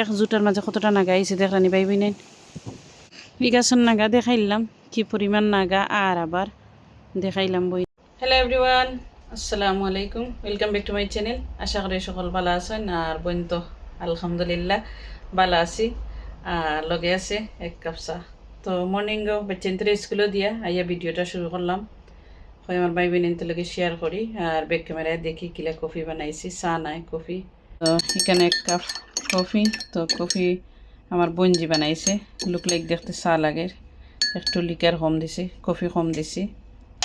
এক জুটার মাঝে কতটা নাগা আইছে দেখানি পাইবি নাই। বিকাশন নাগা দেখাইলাম, কি পরিমাণ নাগা আর আবার দেখাইলাম বই। হ্যালো এভরিওয়ান আসসালামু আলাইকুম welcome back to my channel আশা করি সকল ভালো আছেন আর বোন তো আলহামদুলিল্লাহ ভালো আছি। আর লগে আছে এক কাপ চা। তো মর্নিং বাচ্চান্তরে স্কুলে দিয়া আইয়া ভিডিওটা শুরু করলাম। হয় আমার ভাই বোনের লগে শেয়ার করি। আর ব্যাক ক্যামেরায় দেখি কিলা কফি বানাইছি, চা নাই কফি তো এখানে এক কাপ কফি, তো কফি আমার বঞ্জি বানাইছে। লুক লাইক দেখতে চা লাগে। একটু লিকার কম দিছি, কফি কম দিছি।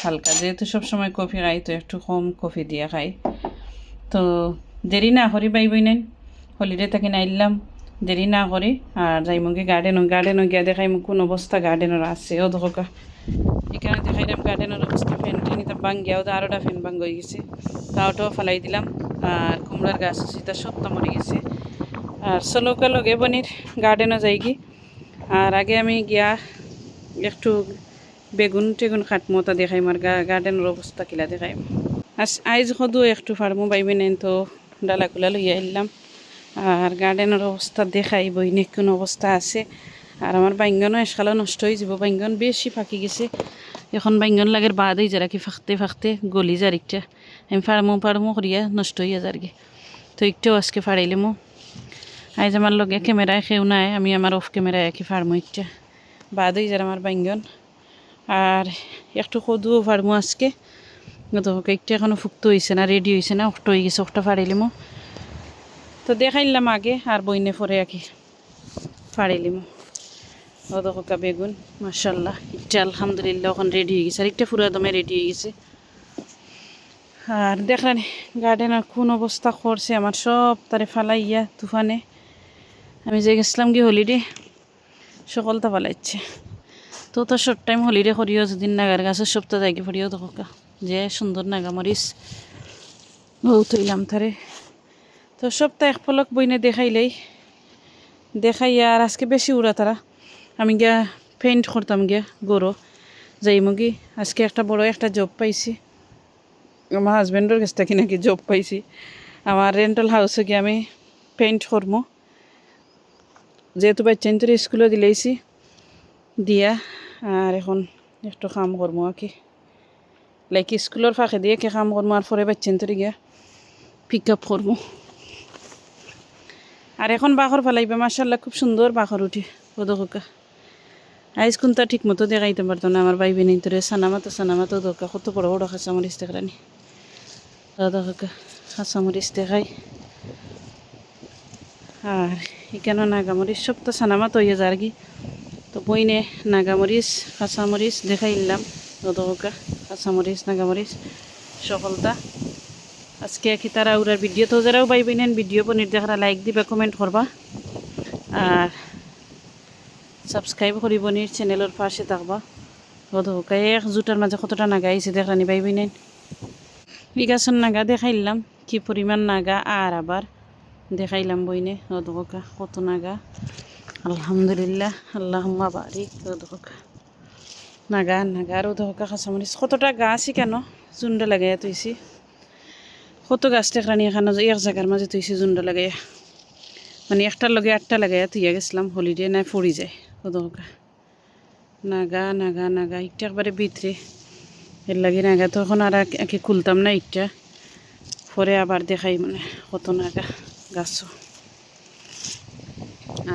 হালকা, যেহেতু সবসময় কফি খাই, তো একটু কম কফি দিয়া খাই। তো দেরি না করি বাই বই নেন হলিডে থাকি নাইলাম দেরি না করি। আর যাই মুখে গার্ডেন গার্ডেনও গিয়া দেখাই কোন অবস্থা গার্ডেনের আছে। ও দোকা এখানে দেখাইলাম গার্ডেনের অবস্থা। ফ্যান টেনিতে বাং গিয়াও তো আরোটা ফ্যান বাং হয়ে গেছে তাওটাও ফেলাই দিলাম। আর কুমড়ার গাছ তা সবটা মরে গেছে। আর সলোকা লগে বনির গার্ডেনও যাই কি আর আগে আমি গিয়া একটু বেগুন টেগুন কাটমো তা দেখাইম আর গার্ডেনের অবস্থা কিলা দেখাইম। আজ আইজ সদু একটু ফার্মো পাইবে নেন তো ডালা কুলা লইয়া আইলাম আর গার্ডেনের অবস্থা দেখাই বইনে কোন অবস্থা আছে। আর আমার বাইঙ্গনও এসকালে নষ্ট হয়ে যাব বাইঙ্গন বেশি ফাঁকি গেছে। এখন বাইঙ্গন লাগের বাদেই যারা কি ফাঁকতে ফাঁকতে গলি যার একটা। আমি ফার্মো ফার্মো করিয়া নষ্ট হইয়া যারগে তো একটাও আজকে ফাড়াইলামো আইজ আমার লগে ক্যামেরায় খেউ নাই আমি আমার অফ ক্যামেরায় একই ফার্মো একটা বাদ হয়ে যার আমার বাইঙ্গন আর একটু কদুও ফার্মো আজকে তো কেকটা এখনও ফুক্ত হয়েছে না রেডি হয়েছে না অক্ট হয়ে গেছে অক্টা ফাড়াইলিমো তো দেখাইলাম আগে আর বইনে পরে আগে ফাড়াইলিমো দেখো বেগুন মার্শাল্লাহ একটা আলহামদুলিল্লাহ ওখান রেডি হয়ে গেছে আর একটা পুরো দমে রেডি হয়ে গেছে আর দেখলেন গার্ডেনের কোন অবস্থা করছে, আমার সব তারে ফালাইয়া তুফানে। আমি যে গেছিলাম কি হলিডে সকলটা ফালাইছে। তো তো শর্ট টাইম হলিডে করিও যদি নাগার গাছের সপ্তাহ যাইকে ফরিও তো যে সুন্দর নাগামরিচ বউ তৈলাম তারে। তো সপ্তাহ এক পলক বইনে দেখাইলেই। দেখাইয়া আর আজকে বেশি উড়া তারা। আমি গিয়া পেইন্ট করতাম গিয়া গরো। যাই মুগি আজকে একটা বড় একটা জব পাইছি। আমার হাজব্যান্ডের কাছ থেকে নাকি জব পাইছি। আমার রেন্টাল হাউসে গিয়ে আমি পেইন্ট করব যেহেতু বাচ্চান্তর স্কুলে দিলেইছি। দিয়া আর এখন একটু কাম করব আর কি। লাইক স্কুলের ফাঁকে দিয়ে কে কাম করব আর পরে বাচ্চান্তরে গিয়া। পিক আপ করব আর এখন বাখর ফেলাইবে মার্শাল্লাহ খুব সুন্দর বাখর উঠি পদকা আইস কোনটা ঠিক মতো দেখাইতে পারতো না আমার ভাই বোনের তোরে সানামাতো সানামাতো দরকার কত বড় বড় খাঁচামরিচ দেখানি দাদা কাকা খাঁচামরিচ দেখাই আর এখানে নাগামরিচ সব তো সানামাতো হয়ে যার কি তো বইনে নাগামরিচ কাঁচামরিচ দেখাইলাম দাদা কাকা কাঁচামরিচ নাগামরিচ সকলটা আজকে কি তারা উড়ার ভিডিও তো যারাও পাই নেন ভিডিও পনির দেখারা লাইক দিবা কমেন্ট করবা আর সাবস্ক্রাইব করিব নির চ্যানেলের পাশে থাকবা গধকা এক জুটার মাঝে কতটা নাগা আইছে দেখানি পাইবি নেন বিকাশন নাগা দেখাইলাম কি পরিমাণ নাগা আর আবার দেখাইলাম বইনে গধকা কত নাগা আলহামদুলিল্লাহ আল্লাহ বাড়ি গধকা নাগা নাগা আর উদকা কাঁচামরিচ কতটা গাছই কেন চুন্ডা লাগাইয়া তুইছি কত গাছ টেকরানি এখানে এক জায়গার মাঝে তুইছি জুন্ডা লাগাইয়া মানে একটার লগে আটটা লাগাইয়া তুইয়া গেছিলাম হলিডে নাই পড়ি যায় কদকা নাগা নাগা নাগা ইটটা একবারে ভিতরে এর লাগে নাগা তখন আর একে খুলতাম না ইটটা। পরে আবার দেখাই মানে কত নাগা গাছ।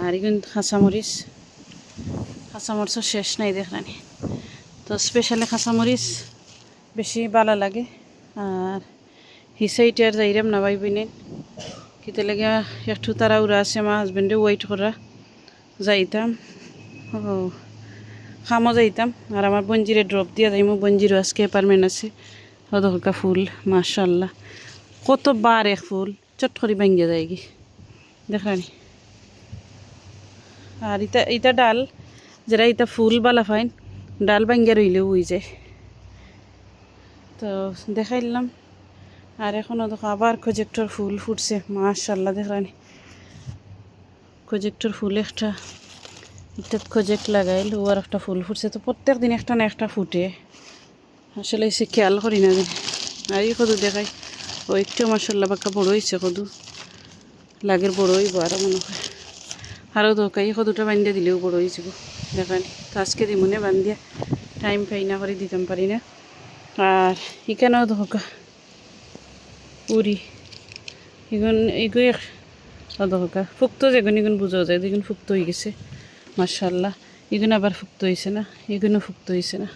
আর কিন্তু কাঁচামরিচ। কাঁচামরিচও শেষ নাই দেখলানি। তো স্পেশালি কাঁচামরিচ বেশি ভালো লাগে। আর হিসাইটার যাইরাম না ভাই বোনের কিতে লাগে একটু তারা উড়া আছে, আমার হাজবেন্ডে ওয়েট করা। যাইতাম। ও খামো যাইতাম আর আমার বঞ্জিরে ড্রপ দিয়া যাইমো বঞ্জিরও আজকে অ্যাপার্টমেন্ট আছে। হদকা ফুল মাশাল্লাহ কত বার এক ফুল, চট করে ভাঙ্গিয়া যায় কি দেখলানি আর ইটা ইটা ডাল যারা ইটা ফুল বালা ফাইন, ডাল ভাঙ্গিয়া রইলেও হয়ে যায়। তো দেখাইলাম আর এখনও দেখো আবার প্রজেক্টর ফুল ফুটছে। মাশাল্লাহ দেখলানি প্রজেক্টর ফুল একটা একটা প্রজেক্ট লাগাইল ও আর একটা ফুল ফুটছে তো প্রত্যেক দিন একটা না একটা ফুটে। আসলে সে খেয়াল করি না আর এই কদু দেখাই। ও একটু মাসাল্লাহ বাক্কা বড় হয়েছে কদু। লাগের বড় হইব আরও মনে হয়। আরও দরকারি দুটা বান্ধিয়া দিলেও বড় হয়ে যাব দেখানি, তো আজকে দিমুনে বান্ধিয়া টাইম পাই না করে দিতাম পারি না। আর এখানেও দরকার। উড়ি। এগুন এগুলো দরকার। ফুক্ত যেগুন, এগুন বোঝা যায় দেখুন ফুক্ত হয়ে গেছে। মার্শাল্লাহ এগুন আবার ফুক্ত হয়েছে না? এগুনও ফুক্ত হয়েছে না?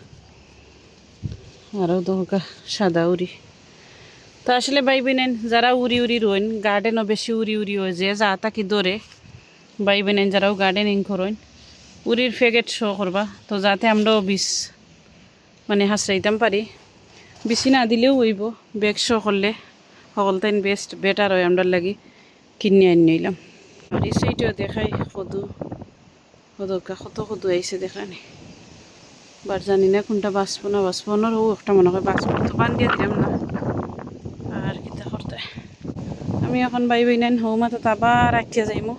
আরও দরকার সাদা উড়ি। তো আসলে ভাই বোনেন যারা উড়ি উড়ি রইন গার্ডেনও বেশি উড়ি উড়ি হয়ে যায় যা তাকি ধরে ভাই বোনেন যারাও গার্ডেনিং করেন, উড়ির ফেগেট শো করবা, তো যাতে আমরাও বিষ মানে হাসরাইতাম পারি। বেশি না দিলেও হইব বেগ শো করলে, সকল তাইন বেস্ট বেটার হয় আমরা লাগি, কিনে আনি আর এই সাইডেও দেখাই কদু কদকা কত কদু আইছে দেখানি। বার জানি না কোনটা বাঁচবো না বাঁচবো ওনার ও একটা মনে হয় বাঁচবো তো বান দিয়ে দিলাম না। আর কিতা করতে। আমি এখন বাই বই নেন হৌ মাথা আবার আঁকিয়া যাইমো,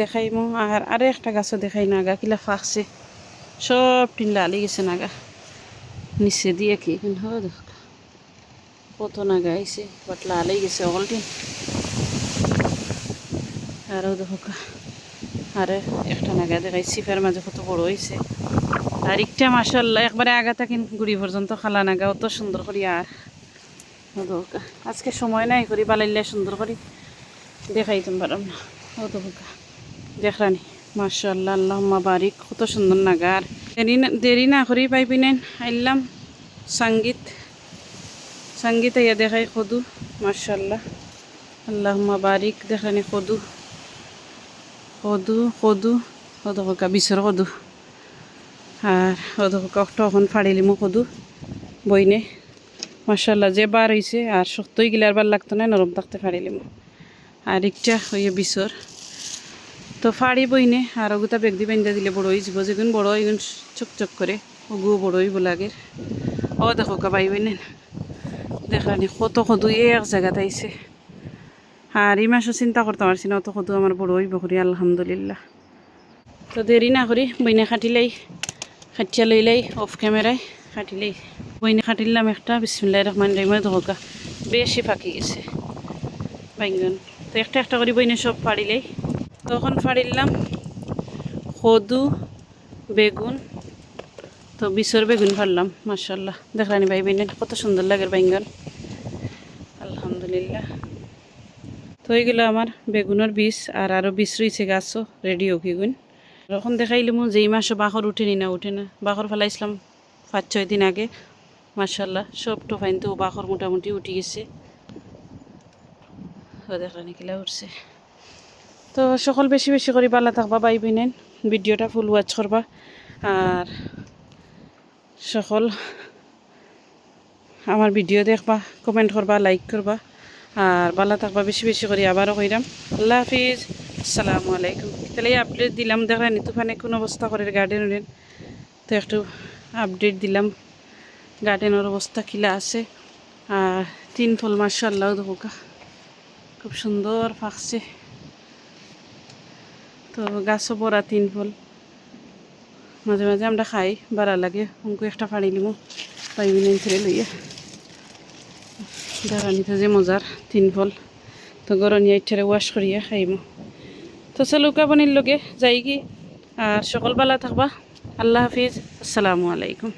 দেখাইমো। আর আরও একটা গাছও দেখাই নাগা কিলা ফাঁকছে। সব টিন লালি গেছে নাগা নিচে দিয়ে কি কিন্তু কত নাগা আইছে বাট লালাই গেছে অকল টিন। আরও দেখো আরে, একটা নাগা দেখাই সিফের মাঝে কত বড় হয়েছে আর একটা মাসাল্লাহ একবারে আগাতা কিন গুড়ি পর্যন্ত খালা নাগা, অত সুন্দর করি আর। আজকে সময় নাই করি বালাইলে সুন্দর করি। দেখাইতাম পারলাম না। ও দরকার দেখরানি। মাশাল্লাহ আল্লাহ বারিক, কত সুন্দর নাগা। আর দেরি না দেরি না করি পাইবি নেন আইলাম। সংগীত। সংগীত ইয়া দেখাই কদু। মাশাল্লাহ আল্লাহ বারিক দেখানি কদু। কদু কদু অদকা বিছর কদু। আর অদকা তখন ফাড়িলিমো কদু। বইনে। মাশাল্লাহ, যে বার হয়েছে আর শক্তই গিলার বার লাগতো না নরম থাকতে ফাড়িলিমো আর একটা হইয়া বিছর তো ফাড়ি বইনে, আর ওগুতা বেগ দি বেঁধে দিলে বড় হয়ে যাব। যেগুন বড় এগুন চক চক করে ওগুও বড় হইব লাগে। ও দেখো কাবাই বইনে। দেখানি কত কদু এক জায়গাত আইছে আর এই মাসও চিন্তা করতে পারছি না অত কদু আমার বড় হইব করি, আলহামদুলিল্লাহ। তো দেরি না করি, বইনে খাটিলেই খাটিয়া লইলেই অফ ক্যামেরায় খাটিলেই বইনে খাটিলাম একটা বিসমিল্লাহ রহমান রহিমে ধোকা বেশি ফাঁকি গেছে। বাইঙ্গন। তো একটা একটা করে বইনে সব ফাড়িলেই তখন ফাড়িলাম কদু, বেগুন। তো বিশর বেগুন ফাড়লাম মার্শাল্লাহ দেখলানি ভাই বেগুন কত সুন্দর লাগে বাইঙ্গন আলহামদুলিল্লাহ তো এইগুলো আমার বেগুনের বীজ আর আরও বীজ রয়েছে গাছও রেডি হকিগুন এখন দেখাইলে মো যেই মাসও বাখর উঠেনি না, উঠে না। বাখর ফেলাইছিলাম পাঁচ, ছয় দিন আগে মার্শাল্লাহ সব টোফাইন তো বাখর মোটামুটি উঠে গেছে। দেখলানি কিলা উঠছে। তো সকল বেশি বেশি করে ভালো থাকবা বাই বিনেন, ভিডিওটা ফুল ওয়াচ করবা। আর সকল আমার ভিডিও দেখবা কমেন্ট করবা লাইক করবা। আর ভালো থাকবা, বেশি বেশি করে, আবারও কইরাম। আল্লাহ হাফিজ। আসসালামু আলাইকুম। তাহলে আপডেট দিলাম, দেখেন তুফানে কোন অবস্থা করে গার্ডেন উডেন তো একটু আপডেট দিলাম। গার্ডেনের অবস্থা কিলা আছে। আর তিন ফল মার্শাল্লাহ দেখা খুব সুন্দর ফাঁকছে। তো গাছও বড়া তিন ফল। মাঝে মাঝে আমরা খাই, বাড়া লাগে। অঙ্কু একটা ফাড়ি নিমো। পাইবি নাই ছেড়ে লইয়া। দাঁড়ানিতে যে মজার, তিন ফল। তো গরনিয়া ইচ্ছারে ওয়াশ করিয়া খাইম। তো চলুকা বনির লগে যাই কি আর সকল বেলা থাকবা। আল্লাহ হাফিজ। আসসালামু আলাইকুম।